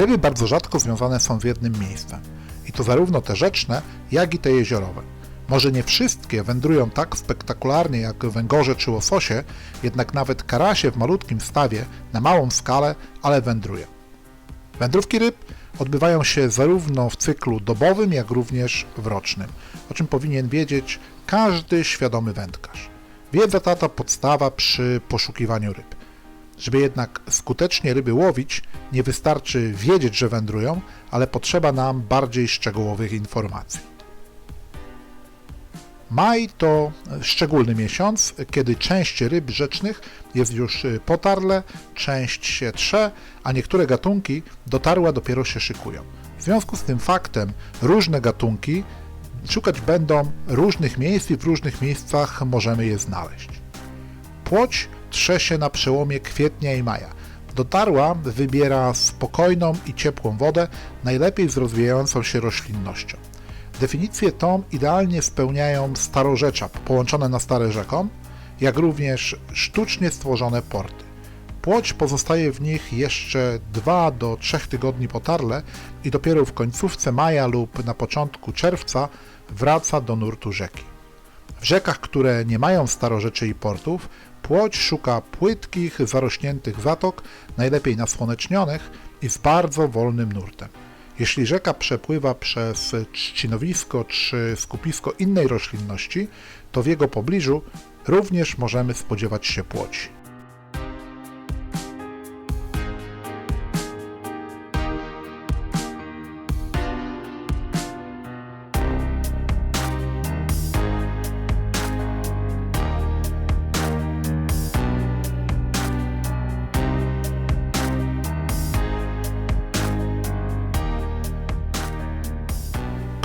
Ryby bardzo rzadko związane są z jednym miejscem. I to zarówno te rzeczne, jak i te jeziorowe. Może nie wszystkie wędrują tak spektakularnie jak węgorze czy łososie, jednak nawet karasie w malutkim stawie, na małą skalę, ale wędrują. Wędrówki ryb odbywają się zarówno w cyklu dobowym, jak również w rocznym, o czym powinien wiedzieć każdy świadomy wędkarz. Wiedza ta to podstawa przy poszukiwaniu ryb. Żeby jednak skutecznie ryby łowić, nie wystarczy wiedzieć, że wędrują, ale potrzeba nam bardziej szczegółowych informacji. Maj to szczególny miesiąc, kiedy część ryb rzecznych jest już potarle, część się trze, a niektóre gatunki dotarła dopiero się szykują. W związku z tym faktem różne gatunki szukać będą różnych miejsc i w różnych miejscach możemy je znaleźć. Płoć trze się na przełomie kwietnia i maja. Dotarła wybiera spokojną i ciepłą wodę, najlepiej z rozwijającą się roślinnością. Definicję tą idealnie spełniają starorzecza połączone na stare rzeką, jak również sztucznie stworzone porty. Płoć pozostaje w nich jeszcze 2 do 3 tygodni potarle i dopiero w końcówce maja lub na początku czerwca wraca do nurtu rzeki. W rzekach, które nie mają starorzeczy i portów, płoć szuka płytkich, zarośniętych zatok, najlepiej nasłonecznionych i z bardzo wolnym nurtem. Jeśli rzeka przepływa przez trzcinowisko czy skupisko innej roślinności, to w jego pobliżu również możemy spodziewać się płoci.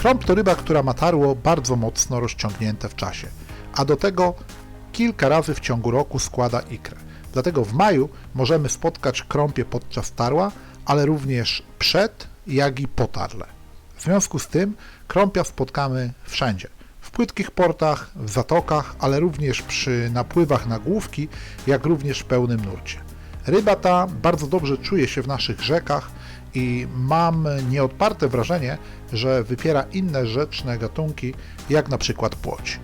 Krąb to ryba, która ma tarło bardzo mocno rozciągnięte w czasie, a do tego kilka razy w ciągu roku składa ikrę. Dlatego w maju możemy spotkać krąpie podczas tarła, ale również przed, jak i po tarle. W związku z tym krąpia spotkamy wszędzie. W płytkich portach, w zatokach, ale również przy napływach na główki, jak również w pełnym nurcie. Ryba ta bardzo dobrze czuje się w naszych rzekach i mam nieodparte wrażenie, że wypiera inne rzeczne gatunki, jak na przykład płoć.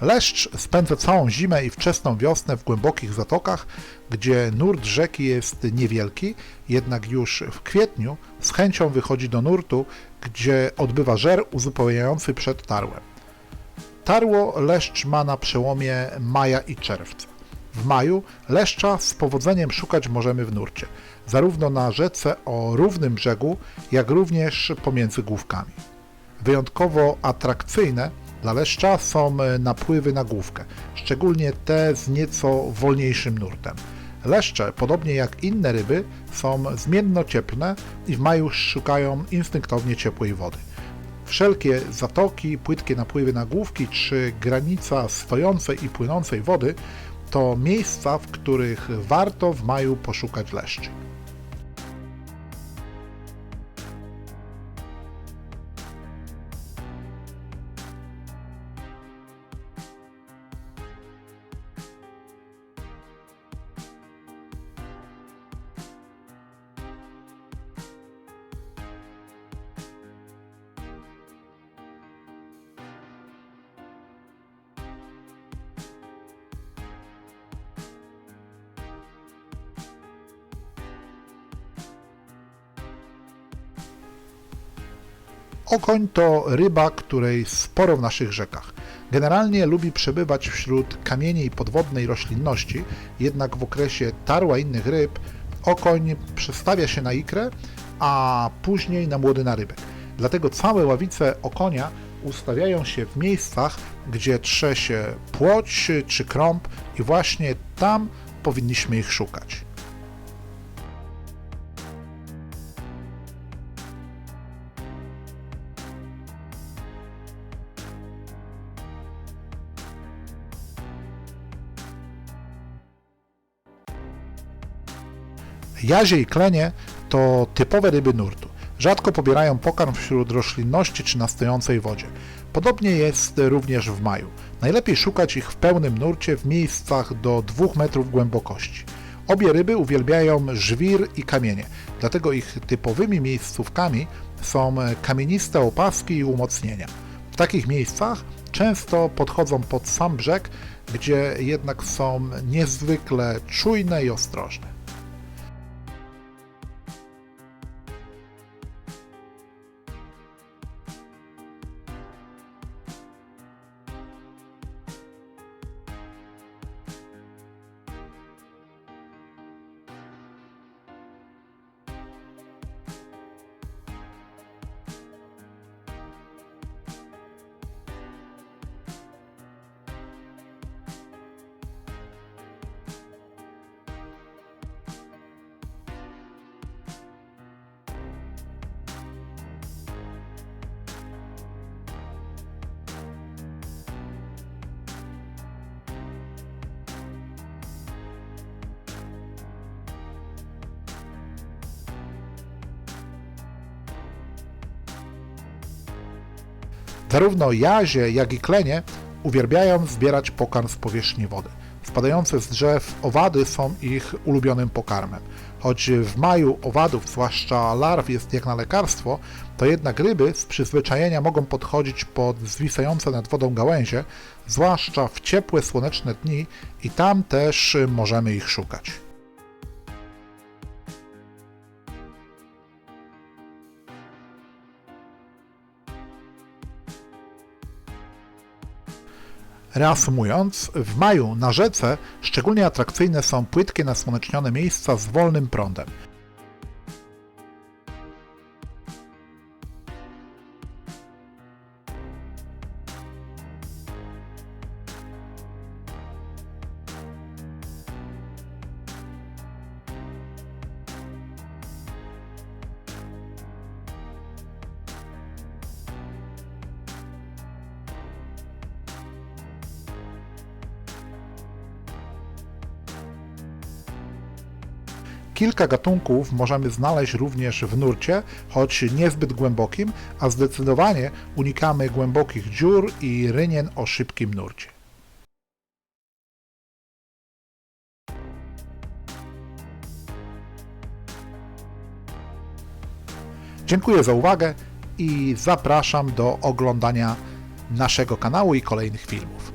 Leszcz spędza całą zimę i wczesną wiosnę w głębokich zatokach, gdzie nurt rzeki jest niewielki, jednak już w kwietniu z chęcią wychodzi do nurtu, gdzie odbywa żer uzupełniający przed tarłem. Tarło leszcz ma na przełomie maja i czerwca. W maju leszcza z powodzeniem szukać możemy w nurcie, zarówno na rzece o równym brzegu, jak również pomiędzy główkami. Wyjątkowo atrakcyjne dla leszcza są napływy na główkę, szczególnie te z nieco wolniejszym nurtem. Leszcze, podobnie jak inne ryby, są zmienno-cieplne i w maju szukają instynktownie ciepłej wody. Wszelkie zatoki, płytkie napływy na główki czy granica stojącej i płynącej wody to miejsca, w których warto w maju poszukać leszczy. Okoń to ryba, której sporo w naszych rzekach. Generalnie lubi przebywać wśród kamieni i podwodnej roślinności, jednak w okresie tarła innych ryb okoń przestawia się na ikrę, a później na młody narybek. Dlatego całe ławice okonia ustawiają się w miejscach, gdzie trze się płoć czy krąb i właśnie tam powinniśmy ich szukać. Jazie i klenie to typowe ryby nurtu. Rzadko pobierają pokarm wśród roślinności czy na stojącej wodzie. Podobnie jest również w maju. Najlepiej szukać ich w pełnym nurcie w miejscach do 2 metrów głębokości. Obie ryby uwielbiają żwir i kamienie, dlatego ich typowymi miejscówkami są kamieniste opaski i umocnienia. W takich miejscach często podchodzą pod sam brzeg, gdzie jednak są niezwykle czujne i ostrożne. Zarówno jazie, jak i klenie uwielbiają zbierać pokarm z powierzchni wody. Spadające z drzew owady są ich ulubionym pokarmem. Choć w maju owadów, zwłaszcza larw, jest jak na lekarstwo, to jednak ryby z przyzwyczajenia mogą podchodzić pod zwisające nad wodą gałęzie, zwłaszcza w ciepłe, słoneczne dni i tam też możemy ich szukać. Reasumując, w maju na rzece szczególnie atrakcyjne są płytkie, nasłonecznione miejsca z wolnym prądem. Kilka gatunków możemy znaleźć również w nurcie, choć niezbyt głębokim, a zdecydowanie unikamy głębokich dziur i rynien o szybkim nurcie. Dziękuję za uwagę i zapraszam do oglądania naszego kanału i kolejnych filmów.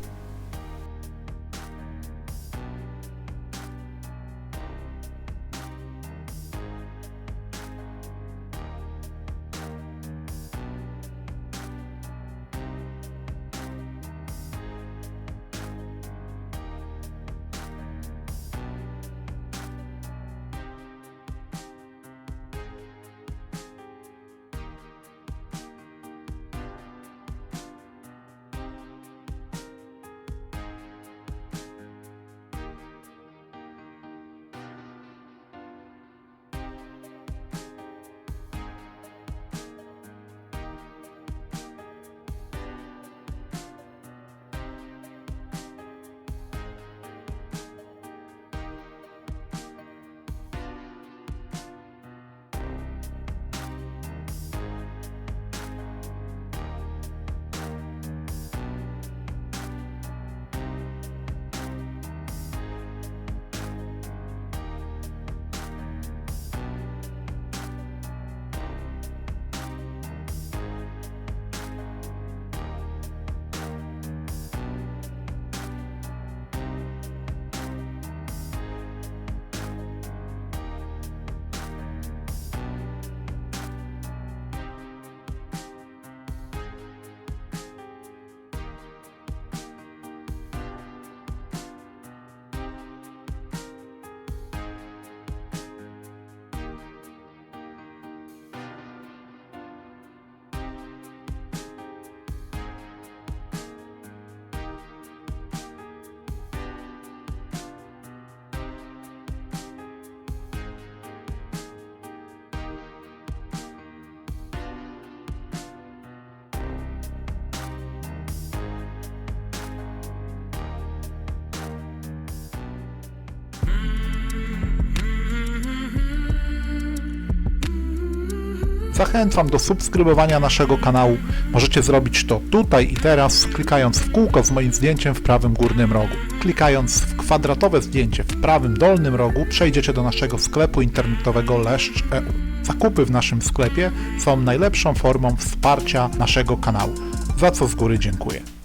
Zachęcam do subskrybowania naszego kanału. Możecie zrobić to tutaj i teraz, klikając w kółko z moim zdjęciem w prawym górnym rogu. Klikając w kwadratowe zdjęcie w prawym dolnym rogu, przejdziecie do naszego sklepu internetowego Leszcz.eu. Zakupy w naszym sklepie są najlepszą formą wsparcia naszego kanału, za co z góry dziękuję.